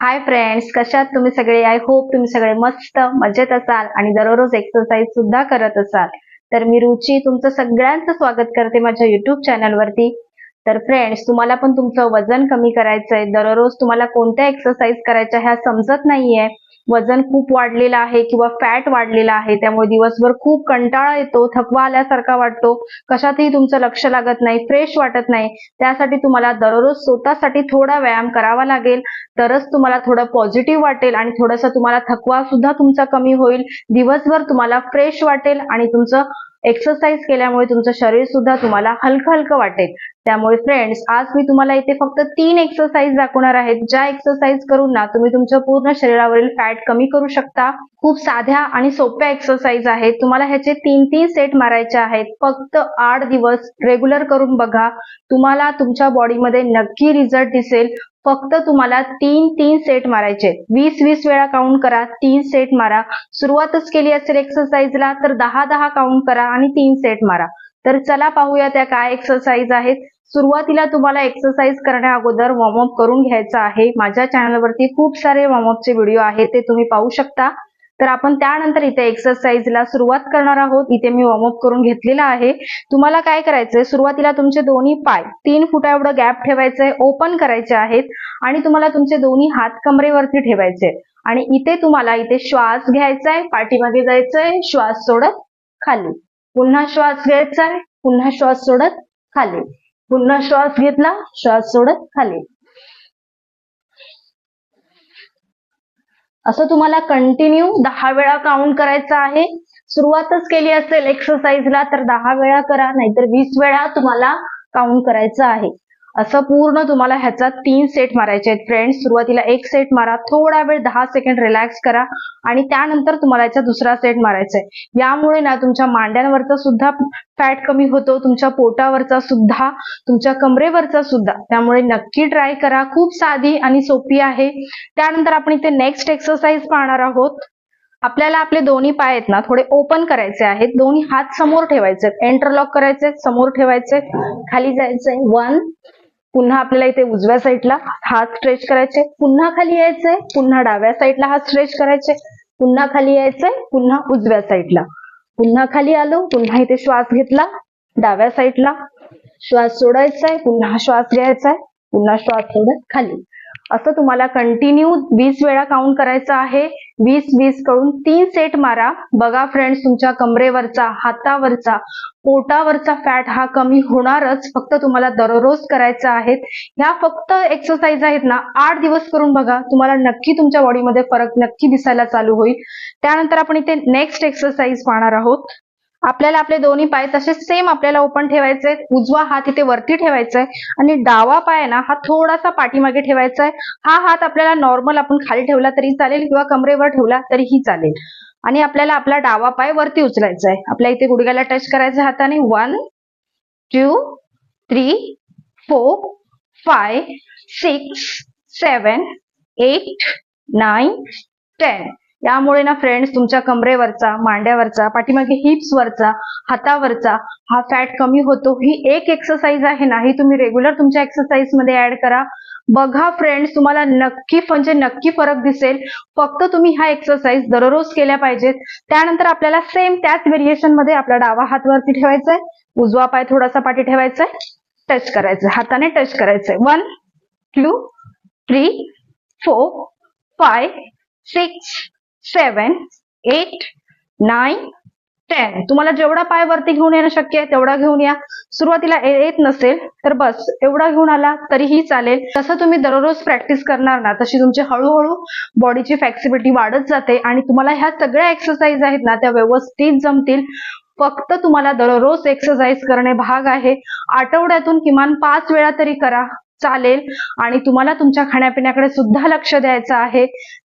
Hi friends कशात तुम्ही सगळे? आय होप तुम्ही सगळे मस्त मजेत असाल आणि दररोज एक्सरसाइज सुद्धा करत असाल. तर मी रुची तुमचं सगळ्यांचं स्वागत करते माझ्या युट्यूब चॅनलवरती तर फ्रेंड्स तुम्हाला पण तुमचं वजन कमी करायचंय. दररोज तुम्हाला कोणत्या एक्सरसाइज करायच्या ह्या समजत नाहीये. वजन खूप वाढलेलं आहे किंवा फॅट वाढलेला आहे. त्यामुळे दिवसभर खूप कंटाळा येतो थकवा आल्यासारखा वाटतो. कशातही तुमचं लक्ष लागत नाही फ्रेश वाटत नाही. त्यासाठी तुम्हाला दररोज स्वतःसाठी थोडा व्यायाम करावा लागेल. तरच तुम्हाला थोडं पॉझिटिव्ह वाटेल आणि थोडासा तुम्हाला थकवा सुद्धा तुमचा कमी होईल. दिवसभर तुम्हाला फ्रेश वाटेल आणि तुमचं एक्सरसाइज केल्यामुळे तुमचं शरीर सुद्धा तुम्हाला हलकं हलकं वाटेल. त्यामुळे फ्रेंड्स आज मी तुम्हाला इथे फक्त तीन एक्सरसाइज दाखवणार आहेत. ज्या एक्सरसाइज करून ना तुम्ही तुमच्या पूर्ण शरीरावरील फॅट कमी करू शकता. खूप साध्या आणि सोप्या एक्सरसाइज आहेत. तुम्हाला ह्याचे तीन तीन सेट मारायचे आहेत. फक्त आठ दिवस रेग्युलर करून बघा. तुम्हाला तुमच्या बॉडीमध्ये नक्की रिझल्ट दिसेल. फक्त तुम्हाला तीन तीन सेट मारायचे. वीस वीस वेळा काउंट करा तीन सेट मारा. सुरुवातच केली असेल एक्सरसाइजला तर दहा दहा काउंट करा आणि तीन सेट मारा. तर चला पाहूया त्या काय एक्सरसाइज आहेत. सुरुवातीला तुम्हाला एक्सरसाइज करण्या अगोदर वॉर्मअप करून घ्यायचं आहे. माझ्या चॅनलवरती खूप सारे वॉर्मअपचे व्हिडिओ आहेत ते तुम्ही पाहू शकता. तर आपण त्यानंतर इथे एक्सरसाइजला सुरुवात करणार आहोत. इथे मी वॉर्मअप करून घेतलेला आहे. तुम्हाला काय करायचंय? सुरुवातीला तुमचे दोन्ही पाय तीन फुटा एवढं गॅप ठेवायचंय ओपन करायचे आहेत आणि तुम्हाला तुमचे दोन्ही हात कमरेवरती ठेवायचे आणि इथे तुम्हाला इथे श्वास घ्यायचा आहे पाठीमागे जायचंय श्वास सोडत खाली. पुन्हा श्वास घ्यायचा आहे पुन्हा श्वास सोडत खाली. पुन्हा श्वास घेतला श्वास सोडत खाली. असं तुम्हाला कंटिन्यू दहा वेळा काउंट करायचं आहे. सुरुवातच केली असेल एक्सरसाइजला तर दहा वेळा करा नाहीतर वीस वेळा तुम्हाला काउंट करायचं आहे. असं पूर्ण तुम्हाला ह्याचा तीन सेट मारायचे आहेत फ्रेंड्स सुरुवातीला एक सेट मारा थोडा वेळ दहा सेकंड रिलॅक्स करा आणि त्यानंतर तुम्हाला याचा दुसरा सेट मारायचा आहे. यामुळे ना तुमच्या मांड्यांवरचा सुद्धा फॅट कमी होतो तुमच्या पोटावरचा सुद्धा तुमच्या कमरेवरचा सुद्धा. त्यामुळे नक्की ट्राय करा खूप साधी आणि सोपी आहे. त्यानंतर आपण इथे नेक्स्ट एक्सरसाइज पाहणार आहोत. आपल्याला आपले दोन्ही पाय आहेत ना थोडे ओपन करायचे आहेत. दोन्ही हात समोर ठेवायचे आहेत. एंटरलॉक करायचे समोर ठेवायचे खाली जायचंय. वन पुन्हा आपल्याला इथे उजव्या साईडला हात स्ट्रेच करायचे. पुन्हा खाली यायचंय पुन्हा डाव्या साईडला हात स्ट्रेच करायचे. पुन्हा खाली यायचंय पुन्हा उजव्या साईडला. पुन्हा खाली आलो पुन्हा इथे श्वास घेतला डाव्या साईडला. श्वास सोडायचा आहे पुन्हा श्वास घ्यायचा आहे पुन्हा श्वास सोडत खाली. असं तुम्हाला कंटिन्यू वीस वेळा काउंट करायचं आहे. वीस वीसकडून तीन सेट मारा. बघा फ्रेंड्स तुमच्या कमरेवरचा हातावरचा पोटावरचा फॅट हा कमी होणारच. फक्त तुम्हाला दररोज करायचा आहेत ह्या फक्त एक्सरसाइज आहेत ना आठ दिवस करून बघा. तुम्हाला नक्की तुमच्या बॉडीमध्ये फरक नक्की दिसायला चालू होईल. त्यानंतर आपण इथे नेक्स्ट एक्सरसाइज पाहणार आहोत. आपल्याला आपले दोन्ही पाय तसे सेम आपल्याला ओपन ठेवायचे उजवा हात इथे वरती ठेवायचा आहे आणि डावा पाय ना हा थोडासा पाठीमागे ठेवायचा आहे हा हात आपल्याला नॉर्मल आपण खाली ठेवला तरी चालेल किंवा कमरेवर ठेवला तरीही चालेल. आणि आपल्याला आपला डावा पाय वरती उचलायचा आहे आपल्या इथे गुडघ्याला टच करायचा हाताने. One two three four five six seven eight nine ten यामुळे ना फ्रेंड्स तुमच्या कमरेवरचा मांड्यावरचा पाठीमागे हिप्स वरचा हातावरचा हा फॅट कमी होतो. ही एक एक्सरसाइज आहे ना ही तुम्ही रेग्युलर तुमच्या एक्सरसाइजमध्ये ऍड करा. बघा फ्रेंड्स तुम्हाला नक्की म्हणजे नक्की फरक दिसेल. फक्त तुम्ही हा एक्सरसाइज दररोज केल्या पाहिजेत. त्यानंतर आपल्याला सेम त्याच व्हेरिएशनमध्ये आपला डावा हात वरती ठेवायचा आहे उजवा पाय थोडासा पाठी ठेवायचा आहे टच करायचं हाताने टच करायचंय. One two three four five six seven eight nine ten तुम्हाला जेवढा पाय वरती घेऊन येणं शक्य आहे तेवढा घेऊन या. सुरुवातीला येत नसेल तर बस एवढा घेऊन आला तरीही चालेल. तसं तुम्ही दररोज प्रॅक्टिस करणार ना तशी तुमची हळूहळू बॉडीची फ्लेक्सिबिलिटी वाढत जाते आणि तुम्हाला ह्या सगळ्या एक्सरसाइज आहेत ना त्या व्यवस्थित जमतील. फक्त तुम्हाला दररोज एक्सरसाइज करणे भाग आहे. आठवड्यातून किमान पाच वेळा तरी करा चालेल. आणि तुम्हाला तुमच्या खाण्यापिण्याकडे सुद्धा लक्ष द्यायचं आहे.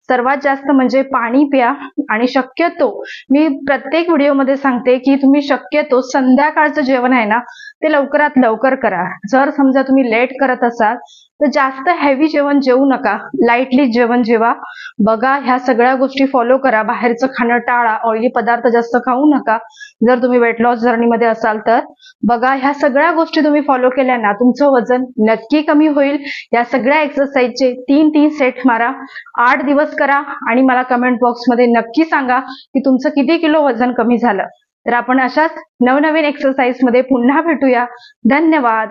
सर्वात जास्त म्हणजे पाणी प्या आणि शक्यतो मी प्रत्येक व्हिडिओमध्ये सांगते की तुम्ही शक्यतो संध्याकाळचं जेवण आहे ना ते लवकरात लवकर करा. जर समजा तुम्ही लेट करत असाल तर जास्त हेवी जेवण जेवू नका. लाईटली जेवण जेवा. बघा ह्या सगळ्या गोष्टी फॉलो करा. बाहेरचं खाणं टाळा. ऑइली पदार्थ जास्त खाऊ नका. जर तुम्ही वेट लॉस जर्नीमध्ये असाल तर. बघा ह्या सगळ्या गोष्टी तुम्ही फॉलो केल्या ना तुमचं वजन नक्की कमी होईल. या सगळ्या एक्सरसाइजचे तीन तीन सेट मारा. आठ दिवस करा आणि मला कमेंट बॉक्समध्ये नक्की सांगा की तुमचं किती किलो वजन कमी झालं. तर आपण अशाच नवनवीन एक्सरसाइजमध्ये पुन्हा भेटूया. धन्यवाद.